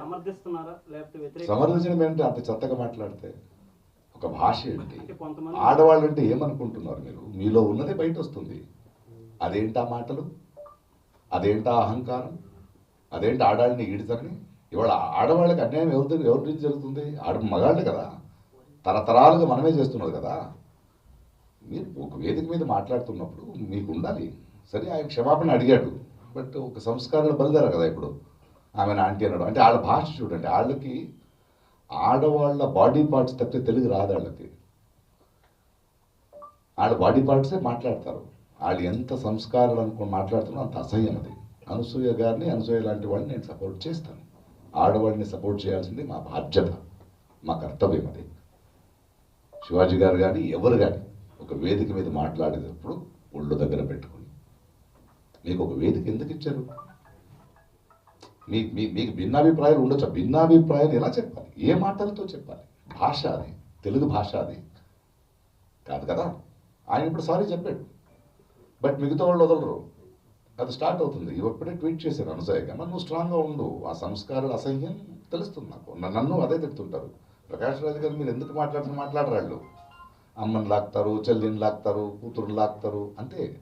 సమర్థిస్తున్నారా? లేకపోతే సమర్థించడం ఏంటి అంత చెత్తగా మాట్లాడితే ఒక భాష ఏంటి? ఆడవాళ్ళు అంటే ఏమనుకుంటున్నారు మీరు? మీలో ఉన్నదే బయట వస్తుంది అదేంటా మాటలు? అదేంటా అహంకారం? అదేంటి ఆడాళ్ళని ఈడతారని? ఇవాళ ఆడవాళ్ళకి అన్యాయం ఎవరి ఎవరి నుంచి జరుగుతుంది? ఆడ మగాళ్ళు కదా. తరతరాలుగా మనమే చేస్తున్నది కదా. మీరు ఒక వేదిక మీద మాట్లాడుతున్నప్పుడు మీకు ఉండాలి. సరే ఆయన క్షమాపణ అడిగాడు. బట్ ఒక సంస్కారాలు బలిదారు కదా ఇప్పుడు. ఆమె ఆంటీ అన్నాడు. అంటే వాళ్ళ భాష చూడండి వాళ్ళకి ఆడవాళ్ళ బాడీ పార్ట్స్ తప్పితే తెలుగు రాదు వాళ్ళకి వాళ్ళ బాడీ పార్ట్సే మాట్లాడతారు. వాళ్ళు ఎంత సంస్కారాలు అనుకుని మాట్లాడుతున్నా అంత అసహ్యం అది. అనసూయ గారిని అనసూయ లాంటి వాళ్ళని నేను సపోర్ట్ చేస్తాను. ఆడవాళ్ళని సపోర్ట్ చేయాల్సింది మా బాధ్యత మా కర్తవ్యం అది. శివాజీ గారు కానీ ఎవరు కానీ ఒక వేదిక మీద మాట్లాడేటప్పుడు ఒళ్ళు దగ్గర పెట్టుకుని మీకు ఒక వేదిక ఎందుకు ఇచ్చారు? మీ మీ మీకు భిన్నాభిప్రాయాలు ఉండొచ్చు? భిన్నాభిప్రాయాలు ఎలా చెప్పాలి? ఏ మాటలతో చెప్పాలి? భాష అది తెలుగు భాష అది. కాదు కదా? ఆయన ఇప్పుడు సారీ చెప్పాడు. బట్ మిగతా వాళ్ళు వదలరు. అది స్టార్ట్ అవుతుంది. ఇప్పుడే ట్వీట్ చేశాను అనసూయగా మరి నువ్వు స్ట్రాంగ్గా ఉండు. ఆ సంస్కారాలు అసహ్యం తెలుస్తుంది నాకు. నన్ను అదే తిడుతుంటారు. ప్రకాష్ రాజు గారు మీరు ఎందుకు మాట్లాడుతున్న మాట్లాడరాళ్ళు. అమ్మని లాక్తారు చెల్లిని లాక్తారు కూతురుని లాక్తారు. అంతే.